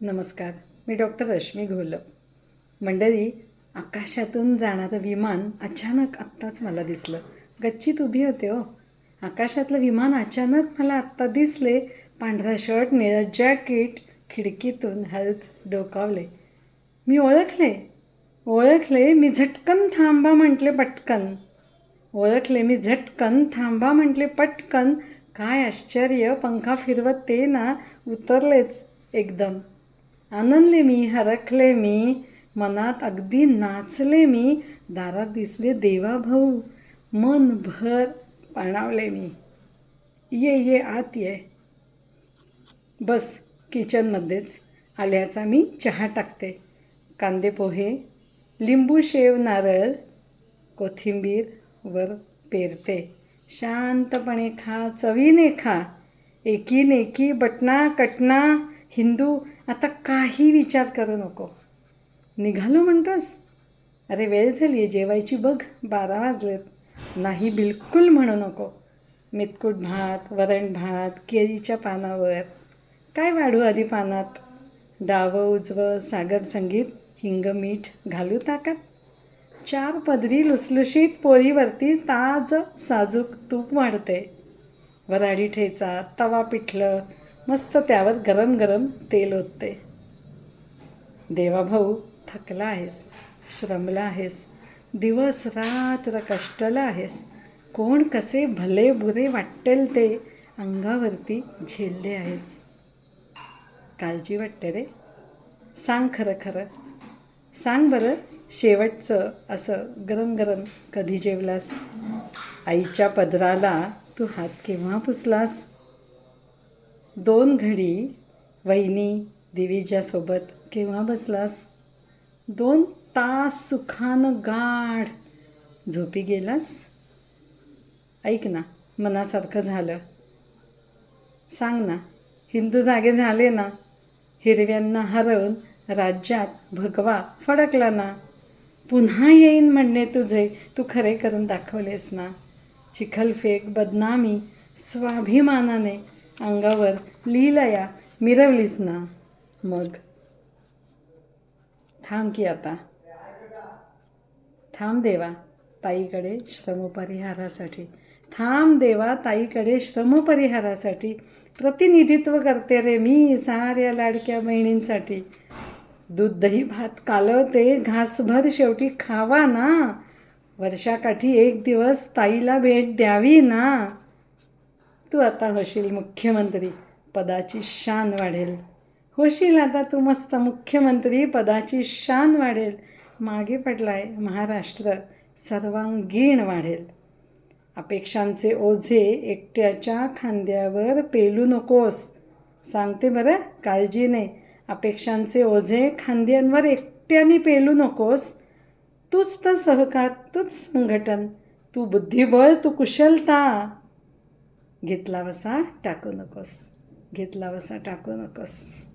नमस्कार मी डॉक्टर रश्मी घोलप. मंडळी आकाशातून जाणारं विमान अचानक आत्ताच मला दिसलं. गच्चीत उभी होते हो. आकाशातलं विमान अचानक मला आत्ता दिसले. पांढरा शर्ट निळं जॅकेट खिडकीतून हळूच डोकावले. मी ओळखले. ओळखले मी झटकन थांबा म्हटले पटकन. ओळखले मी झटकन थांबा म्हटले पटकन. काय आश्चर्य पंखा फिरवत ते ना उतरलेच एकदम. आनंदले मी हरखले मी मनात अगदी नाचले मी दारात दिसले देवाभाऊ मन भर पाणावले मी ये ये आत ये. बस किचनमध्येच आल्याचा मी चहा टाकते. कांदे पोहे लिंबू शेव नारळ कोथिंबीर वर पेरते. शांतपणे खा चवीने खा. एकी बटना कटना हिंदू आता काही विचार करू नको. निघालो म्हणतोस? अरे वेळ झाली आहे जेवायची बघ बारा वाजलेत. नाही बिलकुल म्हणू नको. मेतकूट भात वरण भात केळीच्या पानावर. काय वाढू आधी पानात? डावं उजवं सागर संगीत हिंग मीठ घालू ताकात? चार पदरी लुसलुशीत पोळीवरती ताज साजूक तूप वाढते. वराडी ठेचा तवा पिठलं मस्त त्यावर गरम गरम तेल ओतते. देवाभाऊ थकला आहेस श्रमला आहेस दिवस रात्र कष्टला आहेस. कोण कसे भले बुरे वाटेल ते अंगावरती झेलले आहेस. काळजी वाटते रे. सांग खरं खरं. सांग बरं शेवटचं असं गरम गरम कधी जेवलास? आईच्या पदराला तू हात केव्हा पुसलास? दोन घडी वहिनी दिवीजासोबत केव्हा बसलास? दोन तास सुखानं गाढ झोपी गेलास? ऐक ना मनासारखं झालं. सांग ना हिंदू जागे झाले ना? हिरव्यांना हरवून राज्यात भगवा फडकला ना? पुन्हा येईन म्हणणे तुझे तू खरे करून दाखवलेस ना? चिखलफेक बदनामी स्वाभिमानाने अंगावर. लीलया मिरवलीस ना. मग. थांब की आता. थांब देवा. ताईकडे श्रमपरिहारासाठी. थांब देवा ताईकडे श्रमपरिहारासाठी. प्रतिनिधित्व करते रे मी साऱ्या लाडक्या बहिणींसाठी. दूध दही भात कालवते घासभर शेवटी खावा ना. वर्षाकाठी एक दिवस ताईला भेट द्यावी ना. तू आता होशील मुख्यमंत्री पदाची शान वाढेल. होशील आता तू मस्त मुख्यमंत्री पदाची शान वाढेल. मागे पडलाय महाराष्ट्र सर्वांगीण वाढेल. अपेक्षांचे ओझे एकट्याच्या खांद्यावर पेलू नकोस. सांगते बरं काळजीने. अपेक्षांचे ओझे खांद्यांवर एकट्याने पेलू नकोस. तूच तर सहकार तूच संघटन. तू बुद्धिबळ तू कुशलता. घेतला वसा टाकू नकोस. घेतला वसा टाकू नकोस.